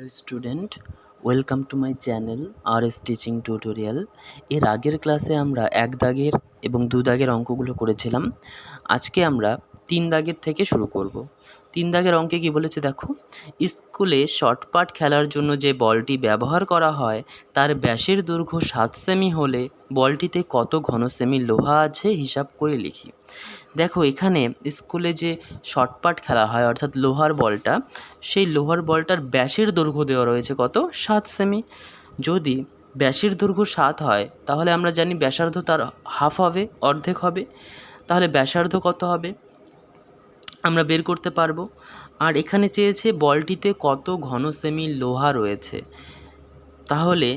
Hello student welcome to my channel R S teaching tutorial এর আগের ক্লাসে আমরা এক দাগের এবং দু দাগের অঙ্কগুলো করেছিলাম। আজকে আমরা তিন দাগের থেকে শুরু করব। তিন দাগের অঙ্কে কি বলেছে দেখো? স্কুলে শর্টপাট খেলার জন্য যে বলটি ব্যবহার করা হয়, তার ব্যাসের দৈর্ঘ্য সাত সেমি হলে বলটিতে কত ঘন সেমি লোহা আছে হিসাব করে লিখি। দেখো, এখানে স্কুলে যে শর্টপাট খেলা হয়, অর্থাৎ লোহার বলটা, সেই লোহার বলটার ব্যাসের দৈর্ঘ্য দেওয়া রয়েছে কত? সাত সেমি। যদি ব্যাসের দৈর্ঘ্য সাত হয়, তাহলে আমরা জানি ব্যাসার্ধ তার হাফ হবে, অর্ধেক হবে। তাহলে ব্যাসার্ধ কত হবে? আমরা বের করতে পারব। আর এখানে চেয়েছে বলটিতে কত ঘন সেমি লোহা রয়েছে। তাহলে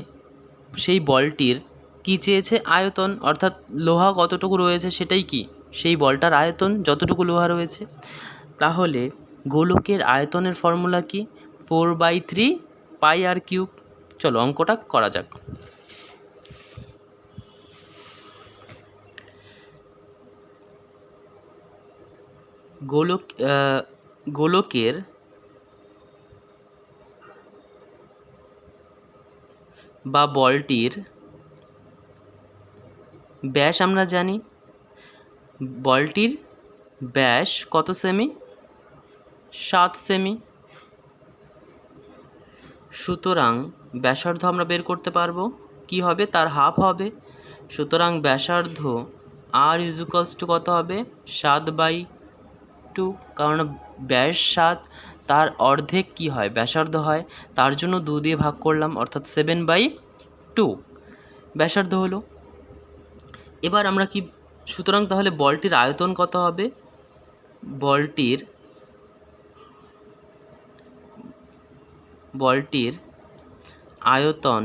সেই বলটির কী চেয়েছে আয়তন? অর্থাৎ লোহা কতটুকু রয়েছে সেটাই কি? সেই বলটার আয়তন যতটুকু লোহা রয়েছে। তাহলে গোলকের আয়তনের ফর্মুলা কি? Four by three pi r cube. চলো অঙ্কটা করা যাক। গোলক গোলকের বা বলটির ব্যাস আমরা জানি। বলটির ব্যাস কত সেমি সাত সেমি সুতরাং ব্যাসার্ধ আমরা বের করতে পারব। কি হবে? তার হাফ হবে। সুতরাং ব্যাসার্ধ আর টু কত হবে? সাত বাই টু কারণ ব্যাস সাত, তার অর্ধেক কি হয়? ব্যাসার্ধ হয়। তার জন্য দু দিয়ে ভাগ করলাম, অর্থাৎ সেভেন বাই টু ব্যাসার্ধ হলো। এবার আমরা কি, সুতরাং তাহলে বলটির আয়তন কত হবে? বলটির বলটির আয়তন,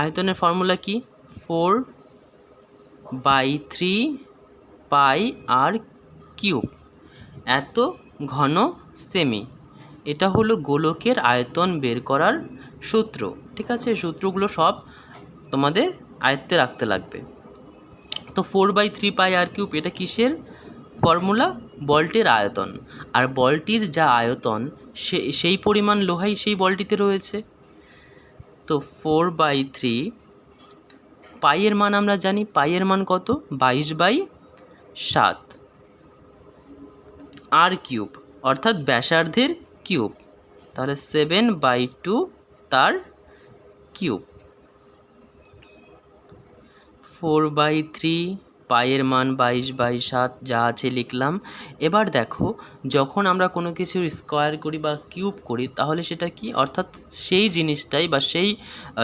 আয়তনের ফর্মুলা কি? Four by three pi r cube এত ঘন সেমি। এটা হলো গোলকের আয়তন বের করার সূত্র। ঠিক আছে? সূত্রগুলো সব তোমাদের আয়ত্তে রাখতে লাগবে। তো four by three pi r cube, এটা কিসের? ফর্মুলা? বলটির আয়তন। আর বলটির যা আয়তন, সে, সেই পরিমাণ লোহাই সেই বলটিতে রয়েছে। তো ফোর বাই থ্রি পাইয়ের মান আমরা জানি পাইয়ের মান কত? বাইশ বাই সাত। আর কিউব, অর্থাৎ ব্যাসার্ধের কিউব। তাহলে সেভেন বাই টু তার কিউব। ফোর বাই থ্রি পায়ের মান বাইশ বাই সাত, যা আছে লিখলাম। এবার দেখো, যখন আমরা কোনো কিছুর স্কোয়ার করি বা কিউব করি, তাহলে সেটা কি? অর্থাৎ সেই জিনিসটাই বা সেই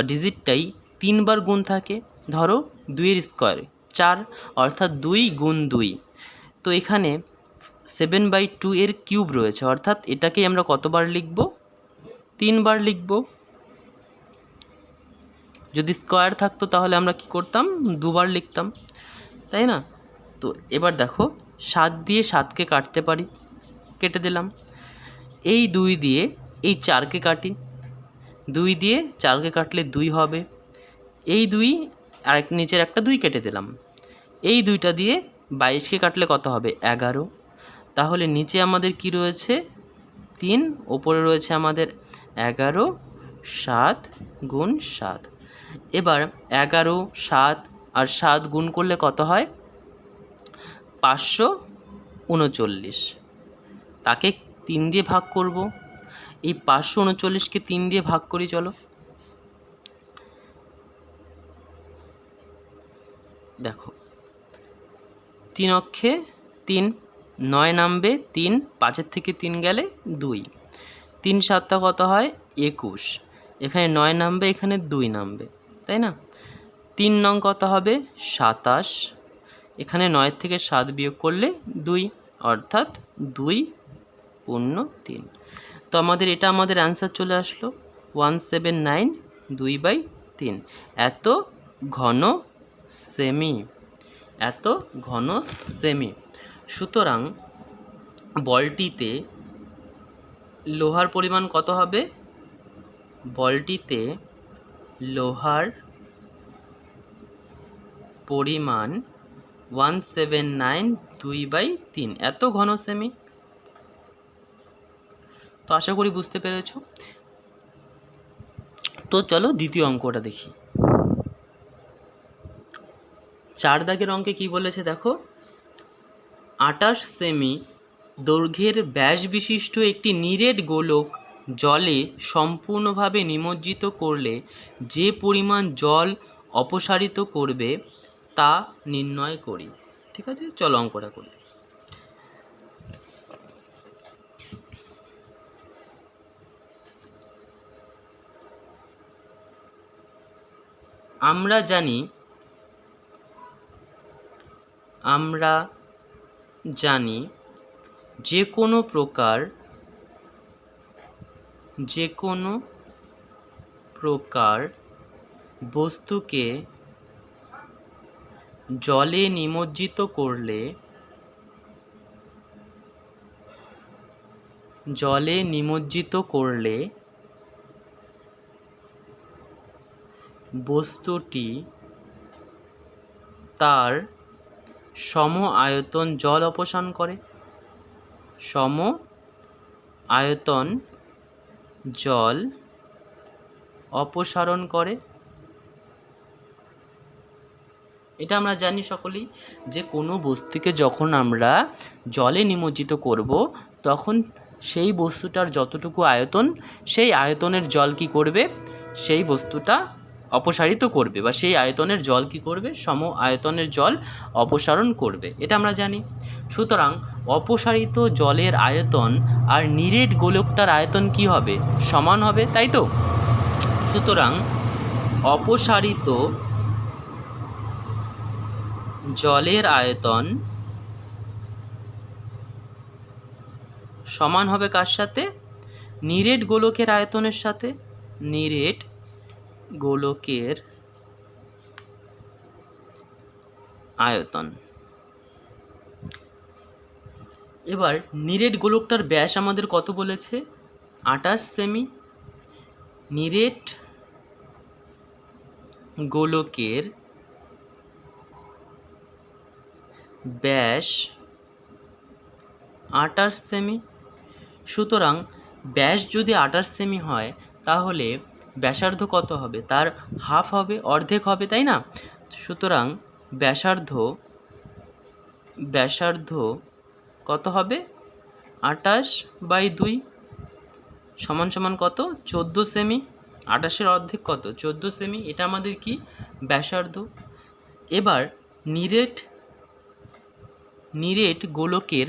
ডিজিটটাই তিনবার গুণ থাকে। ধরো, দুইয়ের স্কোয়ার চার, অর্থাৎ দুই গুণ দুই। তো এখানে সেভেন বাই টু এর কিউব রয়েছে, অর্থাৎ এটাকেই আমরা কতবার লিখব? তিনবার লিখব। যদি স্কোয়ার থাকতো তাহলে আমরা কি করতাম? দুবার লিখতাম, তাই না? তো এবার দেখো, সাত দিয়ে সাতকে কাটতে পারি, কেটে দিলাম। এই দুই দিয়ে এই চারকে কাটি, দুই দিয়ে চারকে কাটলে দুই হবে। এই দুই আরেক নিচের একটা দুই কেটে দিলাম। এই দুইটা দিয়ে বাইশকে কাটলে কত হবে? এগারো। তাহলে নিচে আমাদের কি রয়েছে? তিন। ওপরে রয়েছে আমাদের এগারো, সাত গুণ সাত। এবার এগারো, সাত আর সাত গুণ করলে কত হয়? পাঁচশো উনচল্লিশ। তাকে তিন দিয়ে ভাগ করব। এই পাঁচশো উনচল্লিশকে তিন দিয়ে ভাগ করি, চলো। দেখো। তিন অক্ষে তিন, নয় নামবে তিন, পাঁচের থেকে তিন গেলে দুই। তিন সাতটা কত হয়? একুশ। এখানে নয় নামবে, এখানে দুই নামবে, তাই না? তিন নং কত হবে? সাতাশ। এখানে নয়ের থেকে সাত বিয়োগ করলে দুই, অর্থাৎ দুই পূর্ণ তিন। তো আমাদের এটা আমাদের অ্যান্সার চলে আসলো। ওয়ান সেভেন নাইন দুই বাই তিন। এত ঘন সেমি, এত ঘন সেমি। সুতরাং বলটিতে লোহার পরিমাণ কত হবে? বলটিতে লোহার পরিমাণ ওয়ান সেভেন নাইন দুই বাই তিন। এত ঘন সেমি। তো আশা করি বুঝতে পেরেছ। তো চলো দ্বিতীয় অঙ্কটা দেখি। চার দাগের অঙ্কে কি বলেছে দেখো? আটাশ সেমি দৈর্ঘ্যের ব্যাস বিশিষ্ট একটি নিরেট গোলক জলে সম্পূর্ণভাবে নিমজ্জিত করলে যে পরিমাণ জল অপসারিত করবে তা নির্ণয় করি। ঠিক আছে? চলো অঙ্কটা করি। আমরা জানি আমরা জানি যে কোনো প্রকার, যে কোনো প্রকার বস্তুকে জলে নিমজ্জিত করলে, জলে নিমজ্জিত করলে বস্তুটি তার সম আয়তন জল অপসারণ করে। সম আয়তন জল অপসারণ করে। এটা আমরা জানি সকলেই যে কোনো বস্তুকে যখন আমরা জলে নিমজ্জিত করব, তখন সেই বস্তুটার যতটুকু আয়তন, সেই আয়তনের জল কি করবে? সেই বস্তুটা অপসারিত করবে বা সেই আয়তনের জল কি করবে? সম আয়তনের জল অপসারণ করবে। এটা আমরা জানি। সুতরাং অপসারিত জলের আয়তন আর নিরেট গোলকটার আয়তন কি হবে? সমান হবে, তাই তো? সুতরাং অপসারিত জলের আয়তন সমান হবে কার সাথে? নিরেট গোলকের আয়তনের সাথে। নিরেট গোলকের আয়তন। এবার নিরেট গোলকটার ব্যাস আমাদের কত বলেছে? আটাশ সেমি। নিরেট গোলকের ব্যাস আটাশ সেমি। সুতরাং ব্যাস যদি আটাশ সেমি হয়, তাহলে ব্যাসার্ধ কত হবে? তার হাফ হবে, অর্ধেক হবে, তাই না? সুতরাং ব্যাসার্ধ ব্যাসার্ধ কত হবে? আটাশ বাই দুই সমান সমান কত? চোদ্দ সেমি আটাশের অর্ধেক কত? চোদ্দ সেমি এটা আমাদের কি? ব্যাসার্ধ। এবার নিরেট নিরেট গোলকের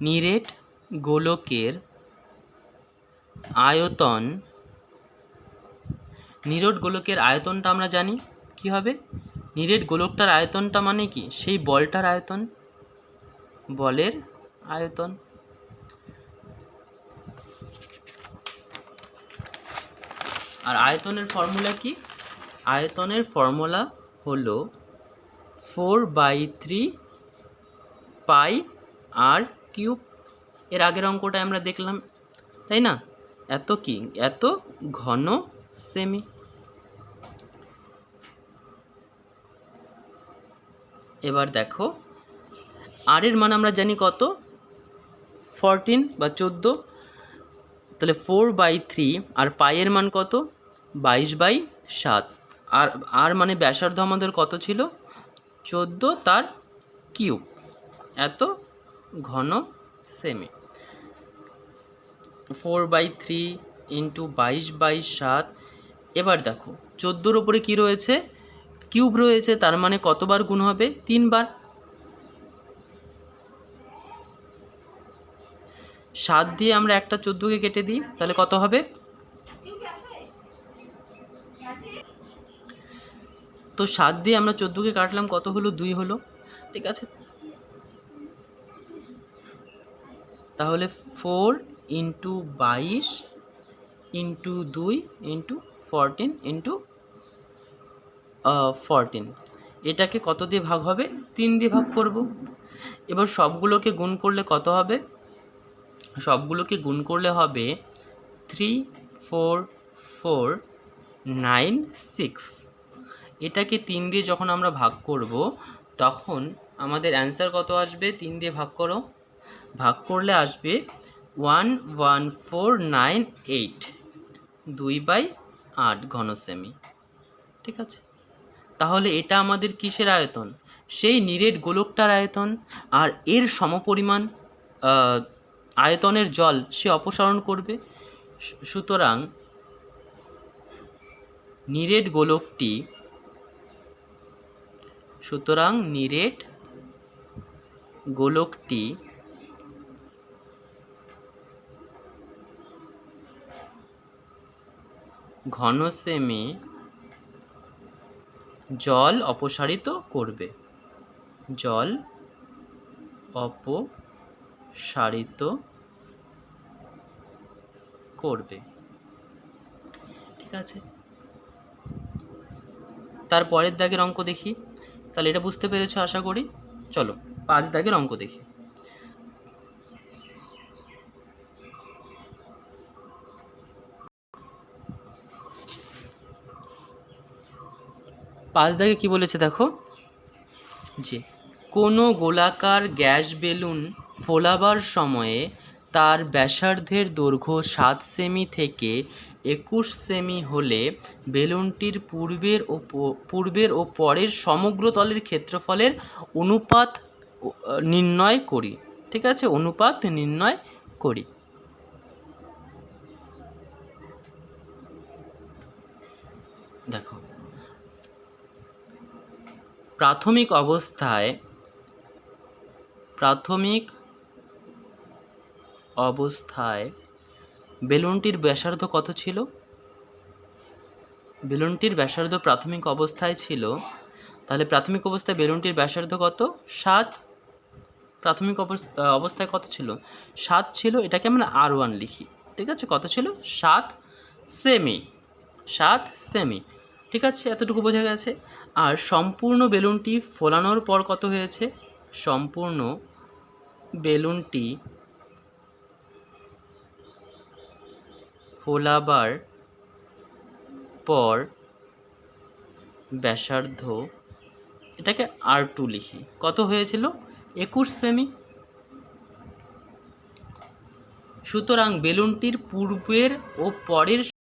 নিরেট গোলকের আয়তন, নিরেট গোলকের আয়তনটা আমরা জানি, কি হবে? নিরেট গোলকটার আয়তনটা মানে কি? সেই বলটার আয়তন, বলের আয়তন। আর আয়তনের ফর্মুলা কি? আয়তনের ফর্মুলা হলো four by three pi r cube. এর আগের অঙ্কটা আমরা দেখলাম, তাই না? এত কি? এত ঘন সেমি এবার দেখো আর এর মান আমরা জানি কত? ফরটিন বা চোদ্দ। তাহলে ফোর বাই থ্রি আর পায়ের মান কত? বাইশ বাই সাত। আর আর মানে ব্যাসার্ধ আমাদের কত ছিল? চোদ্দ তার কিউব এত ঘন সেমি ফোর বাই থ্রি ইন্টু বাইশ বাই সাত। এবার দেখো, চোদ্দোর ওপরে কী রয়েছে? কিউব রয়েছে, তার মানে কতবার গুণ হবে? তিনবার। সাত দিয়ে আমরা একটা চোদ্দোকে কেটে দিই, তাহলে কত হবে? তো সাত দিয়ে আমরা চোদ্দোকে কাটলাম, কত হলো? দুই হলো। ঠিক আছে? তাহলে ফোর ইন্টু বাইশ ইন্টু দুই ইন্টু ফরটিন ইন্টু ফরটিন এটাকে কত দিয়ে ভাগ হবে? তিন দিয়ে ভাগ করব। এবার সবগুলোকে গুণ করলে কত হবে? সবগুলোকে গুণ করলে হবে three four four nine six এটাকে তিন দিয়ে যখন আমরা ভাগ করব, তখন আমাদের অ্যান্সার কত আসবে? তিন দিয়ে ভাগ করো। ভাগ করলে আসবে one one four nine eight দুই বাই আট ঘন সেমি ঠিক আছে? তাহলে এটা আমাদের কিসের আয়তন? সেই নিরেট গোলকটার আয়তন আর এর সমপরিমাণ আয়তনের জল সে অপসারণ করবে। সুতরাং নিরেট গোলকটি, সুতরাং নিরেট গোলকটি ঘন সেমি জল অপসারিত করবে। জল অপসারিত করবে। ঠিক আছে। তার পরের দাগের অঙ্ক দেখি। তাহলে এটা বুঝতে পেরেছ আশা করি? চলো, পাঁচ দাগের অঙ্ক দেখি। পাঁচ দাগে কি বলেছে দেখো? যে কোনো গোলাকার গ্যাস বেলুন ফোলাবার সময়ে তার ব্যাসার্ধের দৈর্ঘ্য সাত সেমি থেকে একুশ সেমি হলে বেলুনটির পূর্বের ও পূর্বের ও পরের সমগ্র তলের ক্ষেত্রফলের অনুপাত নির্ণয় করি। ঠিক আছে? অনুপাত নির্ণয় করি দেখো প্রাথমিক অবস্থায় প্রাথমিক অবস্থায় বেলুনটির ব্যাসার্ধ কত ছিল? বেলুনটির ব্যাসার্ধ প্রাথমিক অবস্থায় ছিল, তাহলে প্রাথমিক অবস্থায় বেলুনটির ব্যাসার্ধ কত? সাত। প্রাথমিক অবস্থা অবস্থায় কত ছিল? সাত ছিল, এটাকে আমরা আর ওয়ান লিখি। ঠিক আছে? কত ছিল? সাত সেমি। সাত সেমি। ঠিক আছে? এতটুকু বোঝা গেছে? আর সম্পূর্ণ বেলুনটি ফোলানোর পর কত হয়েছে? সম্পূর্ণ বেলুনটি ফোলাবার পর ব্যাসার্ধ, এটাকে আর টু লিখি। কত হয়েছিল? একুশ সেমি। সুতরাং বেলুনটির পূর্বের ও পরের